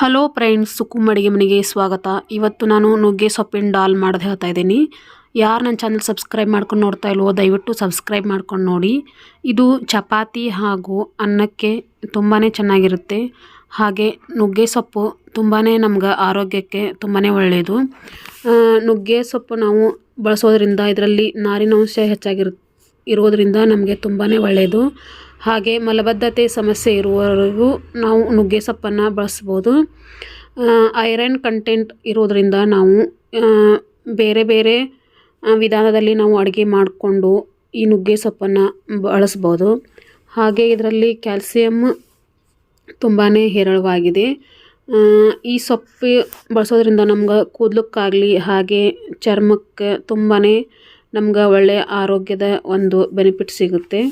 Hello friends ಸುಕುಮ್ ಅಡುಗೆ ಮನೆಗೆ ಸ್ವಾಗತ. ಇವತ್ತು ನಾನು ನುಗ್ಗೆ ಸೊಪ್ಪಿನ ಡಾಲ್ ಮಾಡೋದು ಹೇಳ್ತಾ ಇದ್ದೀನಿ. ಯಾರು ನನ್ನ ಚಾನಲ್ ಸಬ್ಸ್ಕ್ರೈಬ್ ಮಾಡ್ಕೊಂಡು ನೋಡ್ತಾ ಇಲ್ವೋ, ದಯವಿಟ್ಟು ಸಬ್ಸ್ಕ್ರೈಬ್ ಮಾಡ್ಕೊಂಡು ನೋಡಿ. ಇದು ಚಪಾತಿ ಹಾಗೂ ಅನ್ನಕ್ಕೆ ತುಂಬಾ ಚೆನ್ನಾಗಿರುತ್ತೆ. ಹಾಗೆ ನುಗ್ಗೆ ಸೊಪ್ಪು ತುಂಬಾ ನಮ್ಗೆ ಆರೋಗ್ಯಕ್ಕೆ ತುಂಬಾ ಒಳ್ಳೆಯದು ನುಗ್ಗೆ ಸೊಪ್ಪು ನಾವು ಬಳಸೋದ್ರಿಂದ ಇದರಲ್ಲಿ ನಾರಿನಾಂಶ ಹೆಚ್ಚಾಗಿರು, ಇರೋದರಿಂದ ನಮಗೆ ತುಂಬಾ ಒಳ್ಳೆಯದು ಹಾಗೆ ಮಲಬದ್ಧತೆ ಸಮಸ್ಯೆ ಇರುವವರೆಗೂ ನಾವು ನುಗ್ಗೆ ಸೊಪ್ಪನ್ನು ಬಳಸ್ಬೋದು. ಐರನ್ ಕಂಟೆಂಟ್ ಇರೋದರಿಂದ ನಾವು ಬೇರೆ ಬೇರೆ ವಿಧಾನದಲ್ಲಿ ನಾವು ಅಡುಗೆ ಮಾಡಿಕೊಂಡು ಈ ನುಗ್ಗೆ ಸೊಪ್ಪನ್ನು ಬಳಸ್ಬೋದು. ಹಾಗೆ ಇದರಲ್ಲಿ ಕ್ಯಾಲ್ಸಿಯಮ್ ತುಂಬಾ ಹೇರಳವಾಗಿದೆ. ಈ ಸೊಪ್ಪು ಬಳಸೋದ್ರಿಂದ ನಮ್ಗೆ ಕೂದಲಕ್ಕಾಗಲಿ, ಹಾಗೆ ಚರ್ಮಕ್ಕೆ ತುಂಬಾ ನಮ್ಗೆ ಒಳ್ಳೆಯ ಆರೋಗ್ಯದ ಒಂದು ಬೆನಿಫಿಟ್ ಸಿಗುತ್ತೆ.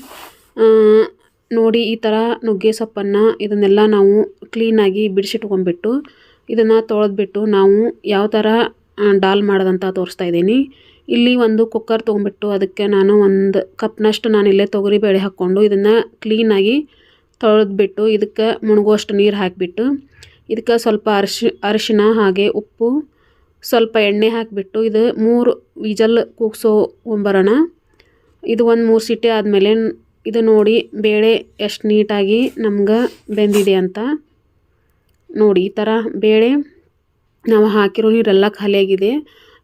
ನೋಡಿ ಈ ಥರ ನುಗ್ಗೆ ಸೊಪ್ಪನ್ನು ಇದನ್ನೆಲ್ಲ ನಾವು ಕ್ಲೀನಾಗಿ ಬಿಡಿಸಿಟ್ಕೊಂಡ್ಬಿಟ್ಟು ಇದನ್ನು ತೊಳೆದ್ಬಿಟ್ಟು ನಾವು ಯಾವ ಥರ ಡಾಲ್ ಮಾಡೋದಂತ ತೋರಿಸ್ತಾ ಇದ್ದೀನಿ. ಇಲ್ಲಿ ಒಂದು ಕುಕ್ಕರ್ ತೊಗೊಂಬಿಟ್ಟು ಅದಕ್ಕೆ ನಾನು ಒಂದು ಕಪ್ನಷ್ಟು ನಾನು ಇಲ್ಲೇ ತೊಗರಿಬೇಳೆ ಹಾಕ್ಕೊಂಡು ಇದನ್ನು ಕ್ಲೀನಾಗಿ ತೊಳೆದ್ಬಿಟ್ಟು ಇದಕ್ಕೆ ಮುಳುಗುವಷ್ಟು ನೀರು ಹಾಕಿಬಿಟ್ಟು ಇದಕ್ಕೆ ಸ್ವಲ್ಪ ಅರಿಶಿ, ಅರಿಶಿನ ಹಾಗೆ ಉಪ್ಪು, ಸ್ವಲ್ಪ ಎಣ್ಣೆ ಹಾಕಿಬಿಟ್ಟು ಇದು ಮೂರು ವಿಜಲ್ ಕೂಗ್ಸೋಂಬರೋಣ ಇದು ಒಂದು ಮೂರು ಸಿಟಿ ಆದಮೇಲೆ ಇದು ನೋಡಿ ಬೇಳೆ ಎಷ್ಟು ನೀಟಾಗಿ ನಮ್ಗೆ ಬೆಂದಿದೆ ಅಂತ. ನೋಡಿ, ಈ ಥರ ಬೇಳೆ ನಾವು ಹಾಕಿರೋ ನೀರೆಲ್ಲ ಖಾಲಿಯಾಗಿದೆ.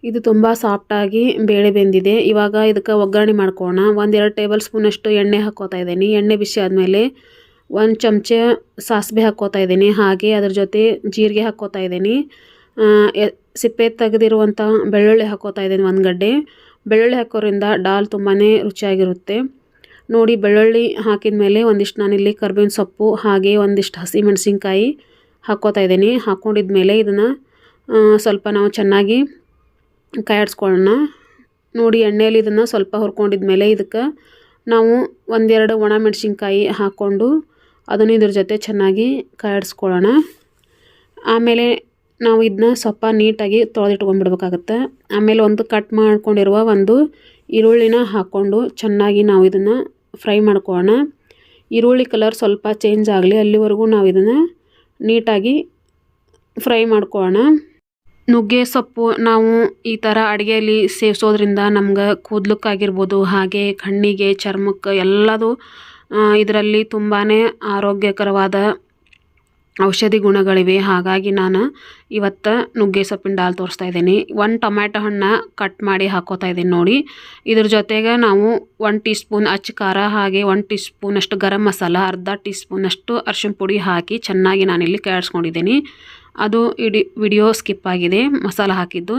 ಇದು ತುಂಬ ಸಾಫ್ಟಾಗಿ ಬೇಳೆ ಬೆಂದಿದೆ. ಇವಾಗ ಇದಕ್ಕೆ ಒಗ್ಗರಣೆ ಮಾಡ್ಕೋಣ. ಒಂದೆರಡು ಟೇಬಲ್ ಸ್ಪೂನಷ್ಟು ಎಣ್ಣೆ ಹಾಕೋತಾ ಇದ್ದೀನಿ. ಎಣ್ಣೆ ಬಿಸಿ ಆದಮೇಲೆ ಒಂದು ಚಮಚ ಸಾಸಿವೆ ಹಾಕೋತಾ ಇದ್ದೀನಿ. ಹಾಗೆ ಅದ್ರ ಜೊತೆ ಜೀರಿಗೆ ಹಾಕೋತಾ ಇದ್ದೀನಿ. ಸಿಪ್ಪೆ ತೆಗೆದಿರುವಂಥ ಬೆಳ್ಳುಳ್ಳಿ ಹಾಕೋತಾ ಇದ್ದೀನಿ ಒಂದು ಗಡ್ಡೆ. ಬೆಳ್ಳುಳ್ಳಿ ಹಾಕೋದ್ರಿಂದ ಡಾಲ್ ತುಂಬಾ ರುಚಿಯಾಗಿರುತ್ತೆ. ನೋಡಿ ಬೆಳ್ಳುಳ್ಳಿ ಹಾಕಿದ ಮೇಲೆ ಒಂದಿಷ್ಟು ನಾನಿಲ್ಲಿ ಕರ್ಬೇವಿನ ಸೊಪ್ಪು ಹಾಗೆ ಒಂದಿಷ್ಟು ಹಸಿ ಮೆಣಸಿನ್ಕಾಯಿ ಹಾಕ್ಕೋತಾ ಇದ್ದೀನಿ. ಹಾಕ್ಕೊಂಡಿದ್ಮೇಲೆ ಇದನ್ನು ಸ್ವಲ್ಪ ನಾವು ಚೆನ್ನಾಗಿ ಕಾಯಾಡಿಸ್ಕೊಳ್ಳೋಣ. ನೋಡಿ ಎಣ್ಣೆಯಲ್ಲಿ ಇದನ್ನು ಸ್ವಲ್ಪ ಹುರ್ಕೊಂಡಿದ್ಮೇಲೆ ಇದಕ್ಕೆ ನಾವು ಒಂದೆರಡು ಒಣ ಮೆಣಸಿನ್ಕಾಯಿ ಹಾಕ್ಕೊಂಡು ಅದನ್ನು ಇದ್ರ ಜೊತೆ ಚೆನ್ನಾಗಿ ಕಾಯಾಡಿಸ್ಕೊಳ್ಳೋಣ. ಆಮೇಲೆ ನಾವು ಇದನ್ನ ಸ್ವಲ್ಪ ನೀಟಾಗಿ ತೊಳೆದಿಟ್ಕೊಂಡ್ಬಿಡ್ಬೇಕಾಗತ್ತೆ. ಆಮೇಲೆ ಒಂದು ಕಟ್ ಮಾಡ್ಕೊಂಡಿರುವ ಒಂದು ಈರುಳ್ಳಿನ ಹಾಕ್ಕೊಂಡು ಚೆನ್ನಾಗಿ ನಾವು ಇದನ್ನು ಫ್ರೈ ಮಾಡ್ಕೊಳ್ಳೋಣ ಈರುಳ್ಳಿ ಕಲರ್ ಸ್ವಲ್ಪ ಚೇಂಜ್ ಆಗಲಿ, ಅಲ್ಲಿವರೆಗೂ ನಾವು ಇದನ್ನು ನೀಟಾಗಿ ಫ್ರೈ ಮಾಡ್ಕೊಳ್ಳೋಣ ನುಗ್ಗೆ, ಸೊಪ್ಪು ನಾವು ಈ ಥರ ಅಡುಗೆಯಲ್ಲಿ ಸೇವಿಸೋದ್ರಿಂದ ನಮ್ಗೆ ಕೂದಲಕ್ಕಾಗಿರ್ಬೋದು ಹಾಗೆ ಕಣ್ಣಿಗೆ, ಚರ್ಮಕ್ಕೆ ಎಲ್ಲದು ಇದರಲ್ಲಿ ತುಂಬಾ ಆರೋಗ್ಯಕರವಾದ ಔಷಧಿ ಗುಣಗಳಿವೆ. ಹಾಗಾಗಿ ನಾನು ಇವತ್ತು ನುಗ್ಗೆ ಸೊಪ್ಪಿನ ಡಾಲ್ ತೋರಿಸ್ತಾ ಇದ್ದೀನಿ. ಒಂದು ಟೊಮ್ಯಾಟೊ ಹಣ್ಣು ಕಟ್ ಮಾಡಿ ಹಾಕೋತಾ ಇದ್ದೀನಿ ನೋಡಿ. ಇದ್ರ ಜೊತೆಗೆ ನಾವು ಒನ್ ಟೀ ಸ್ಪೂನ್ ಅಚ್ಚ ಖಾರ ಹಾಗೆ ಒನ್ ಟೀ ಸ್ಪೂನಷ್ಟು ಗರಂ ಮಸಾಲ, ಅರ್ಧ ಟೀ ಸ್ಪೂನಷ್ಟು ಅರ್ಶಿನ ಪುಡಿ ಹಾಕಿ ಚೆನ್ನಾಗಿ ನಾನಿಲ್ಲಿ ಕಾಯಿಡ್ಸ್ಕೊಂಡಿದ್ದೀನಿ. ಅದು ಇಡಿ ವಿಡಿಯೋ ಸ್ಕಿಪ್ ಆಗಿದೆ, ಮಸಾಲ ಹಾಕಿದ್ದು.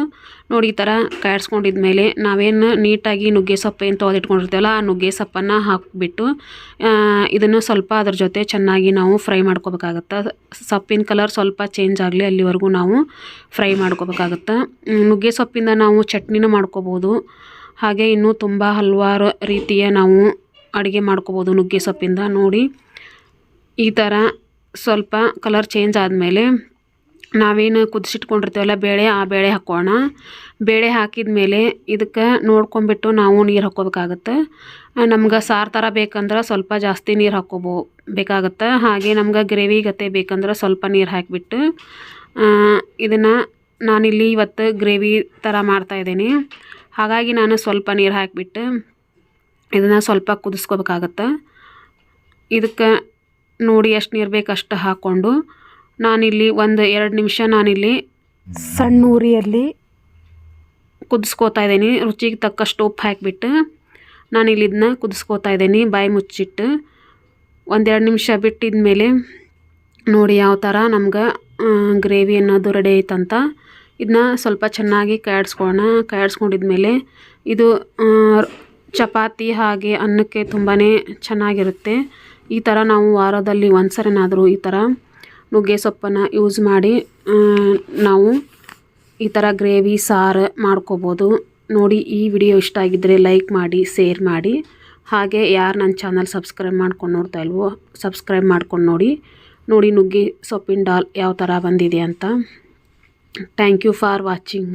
ನೋಡಿ, ಈ ಥರ ಕಾಯಿಡ್ಸ್ಕೊಂಡಿದ್ಮೇಲೆ ನಾವೇನು ನೀಟಾಗಿ ನುಗ್ಗೆ ಸೊಪ್ಪು ಏನು ತೊಳೆದಿಟ್ಕೊಂಡಿರ್ತೀವಲ್ಲ, ಆ ನುಗ್ಗೆ ಸೊಪ್ಪನ್ನು ಹಾಕಿಬಿಟ್ಟು ಇದನ್ನು ಸ್ವಲ್ಪ ಅದ್ರ ಜೊತೆ ಚೆನ್ನಾಗಿ ನಾವು ಫ್ರೈ ಮಾಡ್ಕೋಬೇಕಾಗತ್ತೆ. ಸೊಪ್ಪಿನ ಕಲರ್ ಸ್ವಲ್ಪ ಚೇಂಜ್ ಆಗಲಿ, ಅಲ್ಲಿವರೆಗೂ ನಾವು ಫ್ರೈ ಮಾಡ್ಕೋಬೇಕಾಗತ್ತೆ. ನುಗ್ಗೆ ಸೊಪ್ಪಿಂದ ನಾವು ಚಟ್ನಿನೂ ಮಾಡ್ಕೋಬೋದು. ಹಾಗೆ ಇನ್ನೂ ತುಂಬ ಹಲವಾರು ರೀತಿಯ ನಾವು ಅಡುಗೆ ಮಾಡ್ಕೋಬೋದು ನುಗ್ಗೆ ಸೊಪ್ಪಿಂದ. ನೋಡಿ, ಈ ಥರ ಸ್ವಲ್ಪ ಕಲರ್ ಚೇಂಜ್ ಆದಮೇಲೆ ನಾವೇನು ಕುದಿಸಿಟ್ಕೊಂಡಿರ್ತೀವಲ್ಲ ಬೇಳೆ, ಆ ಬೇಳೆ ಹಾಕೋಣ. ಬೇಳೆ ಹಾಕಿದ ಮೇಲೆ ಇದಕ್ಕೆ ನೋಡ್ಕೊಂಬಿಟ್ಟು ನಾವು ನೀರು ಹಾಕ್ಕೋಬೇಕಾಗತ್ತೆ. ನಮ್ಗೆ ಸಾರು ಥರ ಬೇಕಂದ್ರೆ ಸ್ವಲ್ಪ ಜಾಸ್ತಿ ನೀರು ಹಾಕ್ಕೋಬೋ, ಬೇಕಾಗತ್ತೆ. ಹಾಗೆ ನಮ್ಗೆ ಗ್ರೇವಿ ಗತೆ ಬೇಕಂದ್ರೆ ಸ್ವಲ್ಪ ನೀರು ಹಾಕಿಬಿಟ್ಟು ಇದನ್ನು ನಾನಿಲ್ಲಿ ಇವತ್ತು ಗ್ರೇವಿ ಥರ ಮಾಡ್ತಾಯಿದ್ದೀನಿ ಹಾಗಾಗಿ ನಾನು ಸ್ವಲ್ಪ ನೀರು ಹಾಕಿಬಿಟ್ಟು ಇದನ್ನು ಸ್ವಲ್ಪ ಕುದಿಸ್ಕೋಬೇಕಾಗತ್ತೆ. ಇದಕ್ಕೆ ನೋಡಿ ಎಷ್ಟು ನೀರು ಬೇಕು ಅಷ್ಟು ಹಾಕ್ಕೊಂಡು ನಾನಿಲ್ಲಿ ಒಂದು ಎರಡು ನಿಮಿಷ ನಾನಿಲ್ಲಿ ಸಣ್ಣ ಉರಿಯಲ್ಲಿ ಕುದಿಸ್ಕೋತಾ ಇದ್ದೀನಿ. ರುಚಿಗೆ ತಕ್ಕಷ್ಟು ಉಪ್ಪು ಹಾಕಿಬಿಟ್ಟು ನಾನಿಲ್ಲಿ ಇದನ್ನ ಕುದಿಸ್ಕೋತಾ ಇದ್ದೀನಿ. ಬಾಯಿ ಮುಚ್ಚಿಟ್ಟು ಒಂದೆರಡು ನಿಮಿಷ ಬಿಟ್ಟಿದ ಮೇಲೆ ನೋಡಿ ಯಾವ ಥರ ನಮ್ಗೆ ಗ್ರೇವಿ ಅನ್ನೋದು ರೆಡಿ ಐತಂತ. ಇದನ್ನ ಸ್ವಲ್ಪ ಚೆನ್ನಾಗಿ ಕಾಯಿಡ್ಸ್ಕೊಳ್ಳೋಣ ಕಾಯಿಡ್ಸ್ಕೊಂಡಿದ್ಮೇಲೆ ಇದು ಚಪಾತಿ ಹಾಗೆ ಅನ್ನಕ್ಕೆ ತುಂಬಾ ಚೆನ್ನಾಗಿರುತ್ತೆ. ಈ ಥರ ನಾವು ವಾರದಲ್ಲಿ ಒಂದು ಸರಿನಾದರೂ ಈ ಥರ ನುಗ್ಗೆ ಸೊಪ್ಪನ್ನು ಯೂಸ್ ಮಾಡಿ ನಾವು ಈ ಥರ ಗ್ರೇವಿ, ಸಾರು ಮಾಡ್ಕೋಬೋದು. ನೋಡಿ, ಈ ವಿಡಿಯೋ ಇಷ್ಟ ಆಗಿದ್ದರೆ ಲೈಕ್ ಮಾಡಿ ಶೇರ್ ಮಾಡಿ. ಹಾಗೆ ಯಾರು ನನ್ನ ಚಾನಲ್ ಸಬ್ಸ್ಕ್ರೈಬ್ ಮಾಡ್ಕೊಂಡು ನೋಡ್ತಾ ಇಲ್ವೋ ಸಬ್ಸ್ಕ್ರೈಬ್ ಮಾಡ್ಕೊಂಡು ನೋಡಿ. ನೋಡಿ ನುಗ್ಗೆ ಸೊಪ್ಪಿನ ಡಾಲ್ ಯಾವ ಥರ ಬಂದಿದೆ ಅಂತ. Thank you for watching